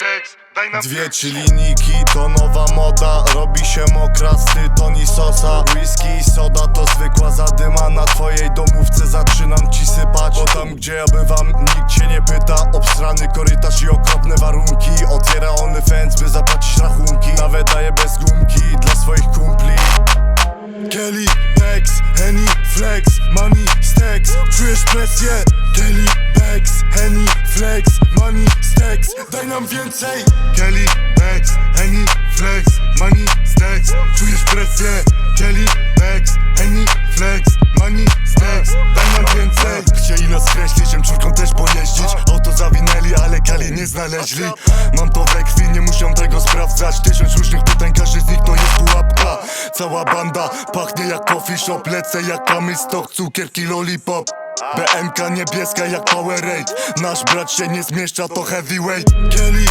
steks Daj Dwie trzy linijki to nowa moda. Robi się mokra, Toni Sosa. Whisky i soda to zwykła zadyma. Na twojej domówce zaczynam ci sypać. Bo tam gdzie ja bywam nikt cię nie pyta. Obstrany korytarz i okropne warunki. Otwiera OnlyFans by zapłacić rachunki. Nawet daje bez gumki dla swoich kumpli. Kelly, Bex, Henny, Flex, Money, Stacks Czujesz presję? Kelly, Money, Stacks Daj nam więcej! Kelly, Bex, Henny, Flex, Money, Stacks Czujesz presję? Kelly, Bex, Henny, Flex, Money, Stacks Daj nam więcej. Chcieli nas skreślić, M4 też pojeździć. Auto zawinęli, ale Kali nie znaleźli. Mam to we krwi, nie muszę tego sprawdzać. Tysiąc różnych pytań, każdy z nich to jest pułapka. Cała banda pachnie jak coffee shop Lecę jak kamil stok, cukierki lollipop BMK niebieska jak Powerade. Nasz brat się nie zmieszcza, to heavyweight. Kelly,